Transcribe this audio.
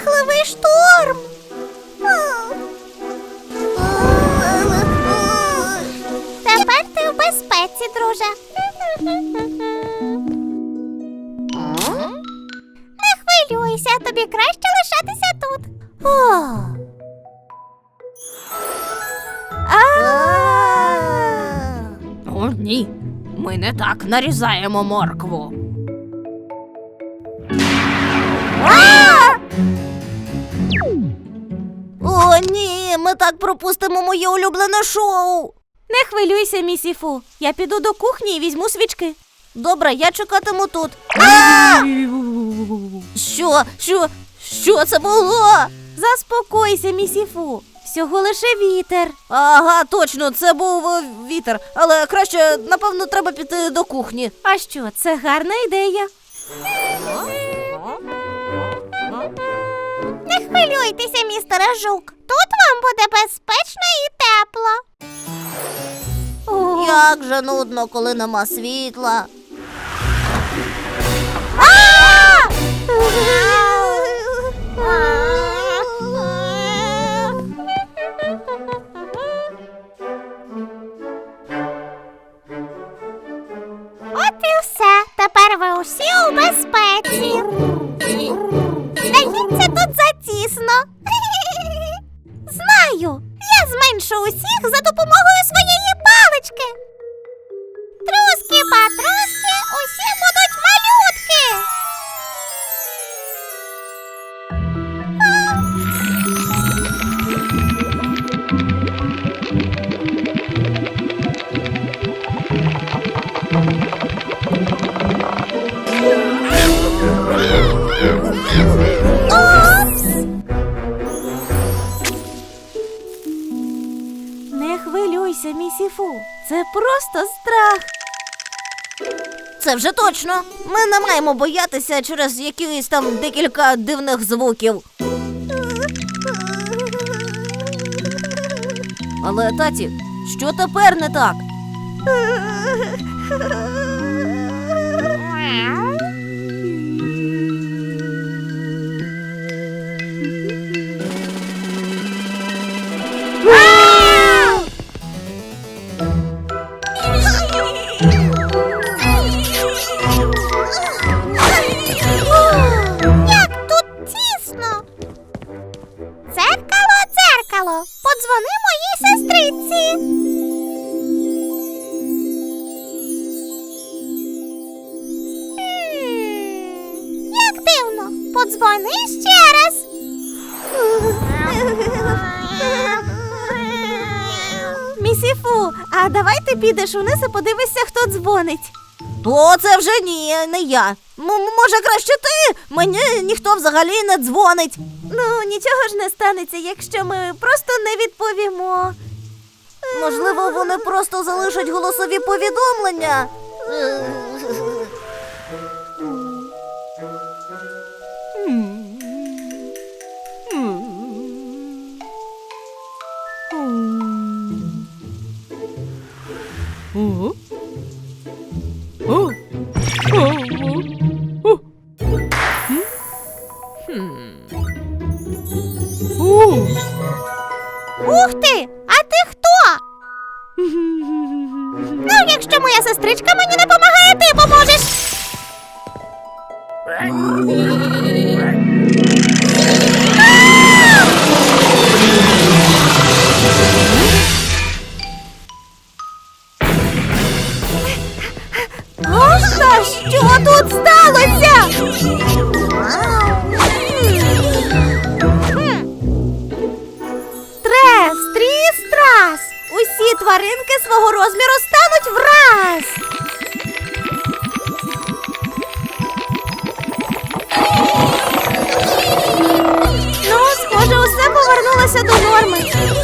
жахливий шторм. Тепер ти в безпеці, друже. Не хвилюйся, тобі краще лишатися тут. О, ні. Ми не так нарізаємо моркву. О, ні, ми так пропустимо моє улюблене шоу. Не хвилюйся, місіфу. Я піду до кухні і візьму свічки. Добре, я чекатиму тут. А! Що? Що? Що це було? Заспокойся, місіфу. Всього лише вітер. Ага, точно, це був е, вітер. Але краще, напевно, треба піти до кухні. А що, це гарна ідея. Хвилюйтеся, містере Жук. Тут вам буде безпечно і тепло. Як же нудно, коли нема світла. Я зменшу усіх за допомогою своєї місіфу. Це просто страх. Це вже точно. Ми не маємо боятися через якісь там декілька дивних звуків. Але таті, що тепер не так? Як тут тісно. Дзеркало, дзеркало, подзвони моїй сестриці. Як дивно, подзвони ще раз. Місіфу, а давай ти підеш униз і подивишся, хто дзвонить. О, це вже ні, не я. М- може, краще ти? Мені ніхто взагалі не дзвонить. Ну, нічого ж не станеться, якщо ми просто не відповімо. Можливо, вони просто залишать голосові повідомлення. Ух ти! А ти хто? Ну, якщо моя сестричка мені не зараз. Ну, схоже, усе повернулося до норми.